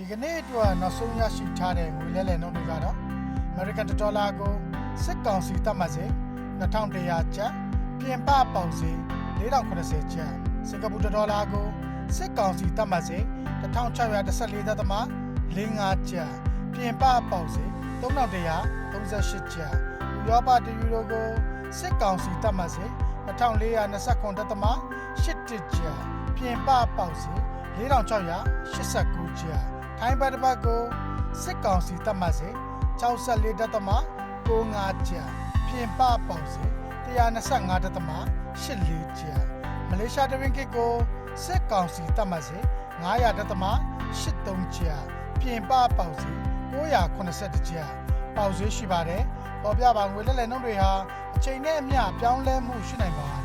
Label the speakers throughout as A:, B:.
A: ဒီကနေ့အတွက်နောက်ဆုံးရရှိထားတဲ့ငွေလဲလှယ်နှုန်းတွေကတော့ American Dollar ကိုစစ်ကောင်စီသတ်မှတ်စေ2100ကျပ်ပြင်ပပေါင်စေ4080ကျပ်စင်ကာပူဒေါ်လာကိုစစ်ကောင်စီသတ်မှတ်စေ1614သက်သမား45ကျပ်ပြင်ပပေါင်စေ3138ကျပ်ဥရောပတယူရိုကိုစစ်ကောင်စီသတ်မှတ်စေ2429သက်သမား81ကျပ်ပြင်ပပေါင်စေ4689ကျပ် ထိုင်းဘတ်တစ်ပတ်ကိုစစ်ကောင်စီသတ်မှတ်စေ64သက်သမား95ကျပ်ပြင်ပပေါင်စေ125သက်သမား84ကျပ်မလေးရှားတရင်ကစ်ကိုစစ်ကောင်စီသတ်မှတ်စေ900သက်သမား83ကျပ်ပြင်ပပေါင်စေ980ကျပ်ပေါင်စေရှိပါတယ်ပေါ်ပြပါငွေလက်လက်နှုန်းတွေဟာအချိန်နဲ့အမျှပြောင်းလဲမှုရှိနိုင်ပါတယ်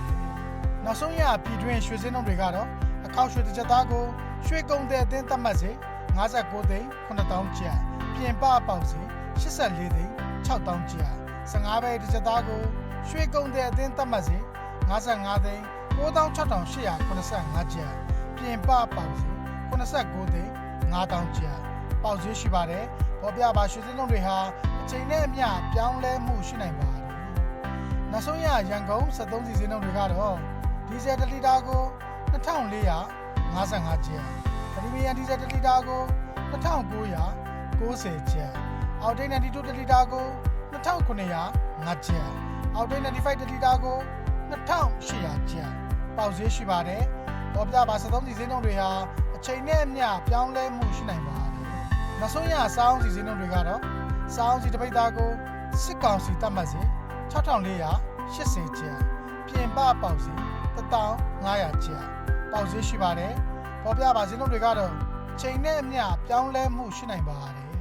A: နောက်ဆုံးရပြည်တွင်းရွှေစင်းနှုန်းတွေကတော့အခောက်ရွှေတစ်ချက်သားကိုရွှေကုန်တဲ့အသင်းသတ်မှတ်စေ 59သိန်း9000ကျပ်ပြင်ပပေါင်စေ84သိန်း6000ကျပ်15ဘဲတစ်ချက်သားကိုရွှေကုန်တဲ့အသင်းသတ်မှတ်စေ55သိန်း96,885ကျပ်ပြင်ပပေါင်စေ89သိန်း9000ကျပ်ပေါက်ဈေးရှိပါတယ်ပေါ်ပြပါရွှေစင်းလုံးတွေဟာအချိန်နဲ့အမျှပြောင်းလဲမှုရှိနိုင်ပါတယ်နောက်ဆုံးရရန်ကုန်73စီစင်းလုံးတွေကတော့ဒီဇယ်1လီတာကို2455ကျပ် ပရီမီယံဒီဇယ်1လီတာကို2990ကျပ်အောက်တိတ်92တလီတာကို2905ကျပ်အောက်တိတ်95တလီတာကို2800ကျပ်ပေါက်ဈေးရှိပါတယ်ပေါ်ပြပါ73စီစင်းလုံးတွေဟာအချိန်နဲ့အမျှပြောင်းလဲမှုရှိနိုင်ပါတယ်နောက်ဆုံးရစောင်းစီစင်းလုံးတွေကတော့စောင်းစီတစ်ပိတ်သားကိုစစ်ကောင်စီတတ်မှတ်စေ6480ကျပ်ပြင်ပပေါက်စီ1500ကျပ်ပေါက်ဈေးရှိပါတယ် ပေါ်ပြပါစင်းလုံးတွေကတော့ချိန်နဲ့အမျှပြောင်းလဲမှုရှိနိုင်ပါတယ်